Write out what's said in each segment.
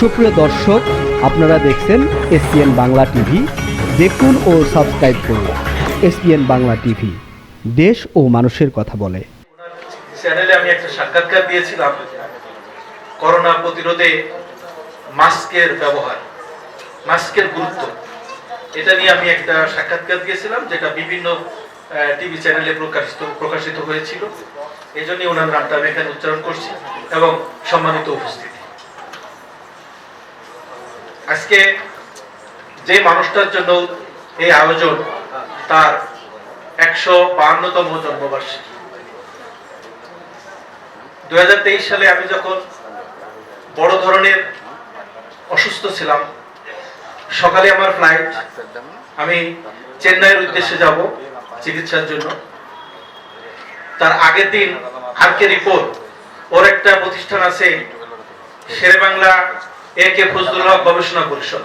সুপ্রিয় দর্শক, আপনারা দেখছেন এসপিএন বাংলা টিভি। দেখুন ও সাবস্ক্রাইব করুন এসপিএন বাংলা টিভি। দেশ ও মানুষের কথা বলে। চ্যানেলে আমি একটা সাক্ষাৎকার দিয়েছিলাম। করোনা প্রতিরোধে মাস্কের ব্যবহার, মাস্কের গুরুত্ব। এটা নিয়ে আমি একটা সাক্ষাৎকার দিয়েছিলাম, যেটা বিভিন্ন টিভি চ্যানেলে প্রকাশিত প্রকাশিত হয়েছিল। এই জন্য ওনার নামটা আমি এখানে উচ্চারণ করছি এবং সম্মানিত উপস্থিতি। আজকে যে মানুষটার জন্য এই আয়োজন, তার একশো বাহান্নতম জন্মবার্ষিকী। দুই সালে আমি যখন বড় ধরনের অসুস্থ ছিলাম, সকালে আমার ফ্লাইট আমি চেন্নাইয়ের উদ্দেশ্যে যাব চিকিৎসার জন্য। তার আগের দিন আরকে রিপোর্ট ওর একটা প্রতিষ্ঠান আছে শেরে বাংলা এ ফজলুল হক গবেষণা পরিষদ।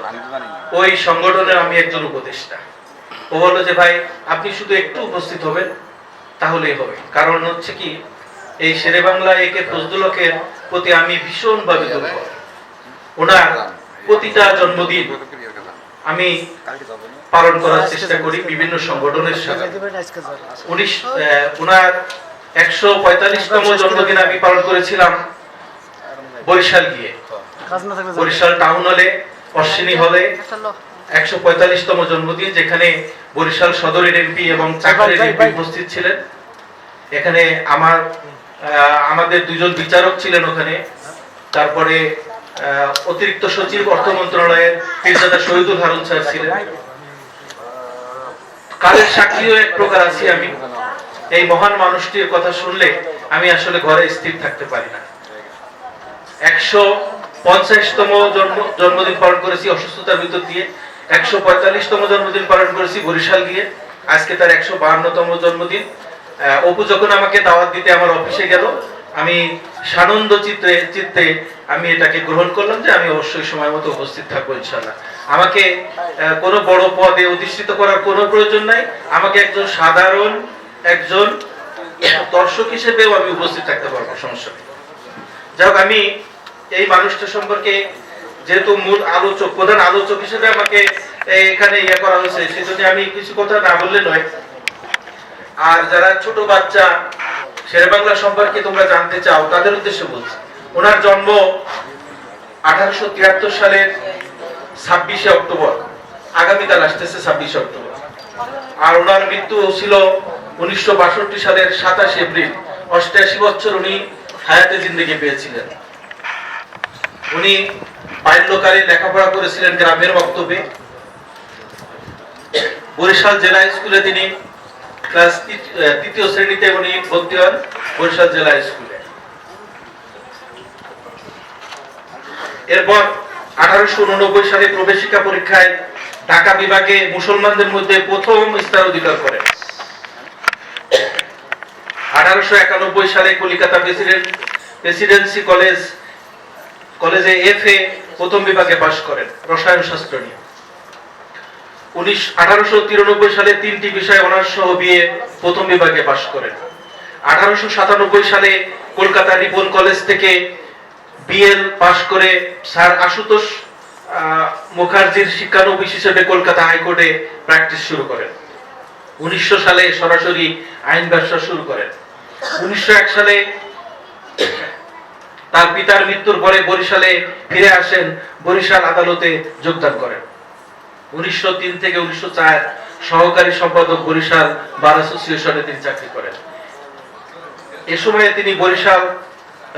ওই সংগঠনের আমি একজন উপদেষ্টা। ও বলল যে, ভাই, আপনি শুধু একটু উপস্থিত হবেন, তাহলেই হবে। কারণ হচ্ছে কি, এই শেরে বাংলা একে ফজলুল হকের প্রতি আমি ভীষণভাবে দুর্বল। ওনার প্রতিটা জন্মদিন আমি পালন করার চেষ্টা করি বিভিন্ন সংগঠনের সাথে। উনিশ ওনার একশো পঁয়তাল্লিশতম জন্মদিন আমি পালন করেছিলাম বরিশাল গিয়ে। বরিশাল টাউন হলে অশ্বিনী হলে একশো পঁয়তাল্লিশতম জন্মদিন যেখানে বরিশাল সদরের এমপি এবং চাকরির এমপি উপস্থিত ছিলেন। এখানে আমার আমাদের দুজন বিচারক ছিলেন ওখানে। তারপরে অতিরিক্ত সচিব অর্থ মন্ত্রণালয়ের পীরজাদা শহীদুল হারুন স্যার ছিলেন। কালের সাক্ষীও এক প্রকার আছি আমি। এই মহান মানুষটির কথা শুনলে আমি আসলে ঘরে স্থির থাকতে পারি না। একশো পঞ্চাশতম জন্ম, জন্মদিন পালন করেছি, অসুস্থতার ভিতর দিয়ে। একশো পঁয়তাল্লিশতম জন্মদিন পালন করেছি, বরিশাল গিয়ে। আজকে তার একশো বাহান্নতম জন্মদিন। অপু যখন আমাকে দাওয়াত দিতে আমার অফিসে গেল, আমি সানন্দ চিত্তে চিত্তে আমি এটাকে গ্রহণ করলাম যে আমি অবশ্যই সময় মতো উপস্থিত থাকব ইনশাল্লাহ আমাকে কোনো বড় পদে অধিষ্ঠিত করার কোনো প্রয়োজন নাই। আমাকে একজন সাধারণ, একজন দর্শক হিসেবেও আমি উপস্থিত থাকতে পারব, সমস্যা যাই হোক, আমি এই মানুষটা সম্পর্কে যেহেতু মূল আলোচক, প্রধান আলোচক হিসেবে আমাকে এখানে ইয়ে করা হয়েছে, সেজন্য আমি কিছু কথা না বললে নয়। আর যারা ছোট বাচ্চা, শেরে বাংলা সম্পর্কে তোমরা জানতে চাও, তাদের উদ্দেশ্যে বলছি। ওনার জন্ম আঠারোশো তিয়াত্তর সালের ছাব্বিশে অক্টোবর, আগামীকাল আসতেছে ছাব্বিশে অক্টোবর। আর ওনার মৃত্যু ছিল উনিশশো বাষট্টি সালের সাতাশ এপ্রিল, অষ্টাশি বছর উনি হায়াতে জিন্দগি পেয়েছিলেন। উনি বাল্যকালে লেখাপড়া করেছিলেন গ্রামের বক্তব্যে। বরিশাল জেলা স্কুলে তিনি ক্লাস তৃতীয় শ্রেণীতে উনি ভর্তি হন বরিশাল জেলা স্কুলে। এরপর আঠারোশো উননব্বই সালে প্রবেশিকা পরীক্ষায় ঢাকা বিভাগে মুসলমানদের মধ্যে প্রথম স্থান অধিকার করেন। আঠারোশো একানব্বই সালে কলিকাতা প্রেসিডেন্ট, প্রেসিডেন্সি কলেজ কলেজে এফ এ প্রথম বিভাগে পাশ করেন, রসায়ন শাস্ত্র নিয়ে। উনিশ, আঠারোশো সালে তিনটি অনার্স সহ বিয়ে প্রথম বিভাগে পাশ করেন। আঠারোশো সাতানব্বই সালে কলকাতা রিপন কলেজ থেকে বিএল পাশ করে স্যার আশুতোষ মুখার্জির শিক্ষানবিশ হিসেবে কলকাতা হাইকোর্টে প্র্যাকটিস শুরু করেন। উনিশশো সালে সরাসরি আইন ব্যবসা শুরু করেন। উনিশশো এক সালে তার পিতার মৃত্যুর পরে বরিশালে ফিরে আসেন, বরিশাল আদালতে যোগদান করেন। উনিশশো তিন থেকে উনিশশো চার সহকারী সম্পাদক বরিশাল বার অ্যাসোসিয়েশনে তিনি চাকরি করেন। এ সময়ে তিনি বরিশাল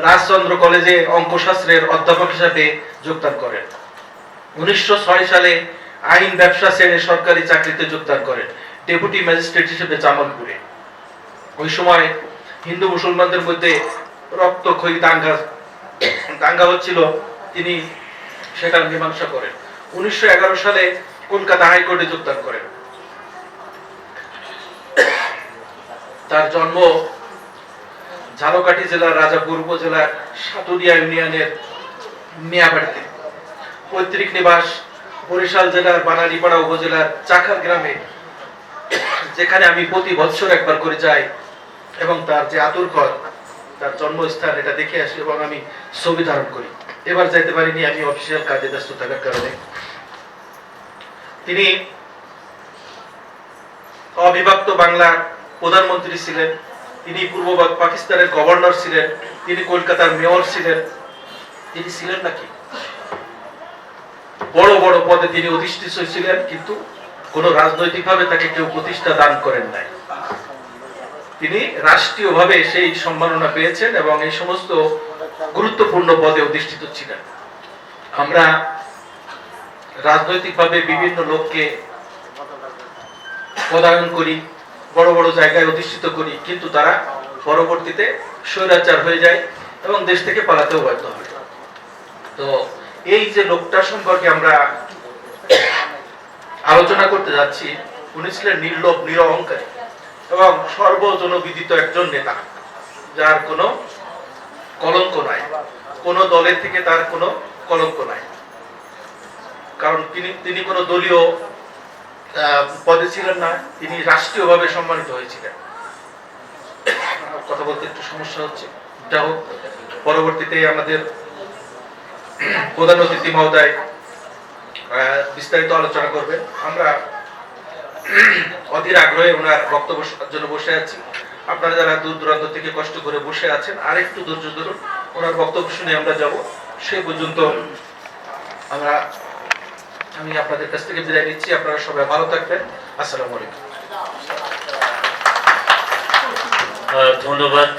রাজচন্দ্র কলেজে অঙ্কশাস্ত্রের অধ্যাপক হিসাবে যোগদান করেন। উনিশশো ছয় সালে আইন ব্যবসা শ্রেণির সরকারি চাকরিতে যোগদান করেন, ডেপুটি ম্যাজিস্ট্রেট হিসেবে জামালপুরে। ওই সময় হিন্দু মুসলমানদের মধ্যে রক্তক্ষয়ী দাঙ্গা দাঙ্গা হচ্ছিল, তিনি সেটার মীমাংসা করেন। উনিশশো এগারো সালে কলকাতা হাইকোর্টে যোগদান করেন। তার জন্ম ঝালকাঠি জেলার রাজাপুর উপজেলার সাতুরিয়া ইউনিয়নের মিয়াবাড়িতে। পৈতৃক নিবাস বরিশাল জেলার বানারীপাড়া উপজেলার চাখার গ্রামে, যেখানে আমি প্রতি বছর একবার করে যাই এবং তার যে আতুর ঘর তার জন্মস্থান, এটা দেখে আসি এবং আমি ছবি ধারণ করি। এবার যাইতে পারিনি, আমি অফিসিয়াল কাজে ব্যস্ত থাকার কারণে। তিনি অবিভক্ত বাংলার প্রধানমন্ত্রী ছিলেন, তিনি পূর্ব পাকিস্তানের গভর্নর ছিলেন, তিনি কলকাতার মেয়র ছিলেন। তিনি ছিলেন নাকি? বড় বড় পদে তিনি অধিষ্ঠিত ছিলেন, কিন্তু কোন রাজনৈতিকভাবে তাকে কেউ প্রতিষ্ঠা দান করেন নাই। তিনি রাষ্ট্রীয়ভাবে সেই সম্মাননা পেয়েছেন এবং এই সমস্ত গুরুত্বপূর্ণ পদে অধিষ্ঠিত ছিলেন। আমরা রাজনৈতিকভাবে বিভিন্ন লোককে পদায়ন করি, বড় বড় জায়গায় অধিষ্ঠিত করি, কিন্তু তারা পরবর্তীতে স্বৈরাচার হয়ে যায় এবং দেশ থেকে পালাতেও বাধ্য হয়। তো এই যে লোকটা সম্পর্কে আমরা আলোচনা করতে যাচ্ছি, উনি ছিলেন নির্লোভ, নিরহংকারী। এবং সর্বজনবিদিত একজন নেতা, যার কোনো কলঙ্ক নাই। কোন দলের থেকে তার কোনো কলঙ্ক নাই। কারণ তিনি তিনি কোনো দলীয় পদে ছিলেন না, তিনি রাষ্ট্রীয়ভাবে সম্মানিত হয়েছিলেন। কথা বলতে একটু সমস্যা হচ্ছে। যা হোক, পরবর্তীতে আমাদের প্রধান অতিথি মহোদয় বিস্তারিত আলোচনা করবেন। আমরা অধীর আগ্রহে ওনার বক্তব্য জন্য বসে আছি। আপনারা যারা দূর দূরান্ত থেকে কষ্ট করে বসে আছেন আর একটু ধৈর্য ধরুন। ওনার বক্তব্য শুনে আমরা যাব। সে পর্যন্ত আমরা, আমি আপনাদের কাছ থেকে বিদায় নিচ্ছি। আপনারা সবাই ভালো থাকবেন। আসসালামু আলাইকুম। ধন্যবাদ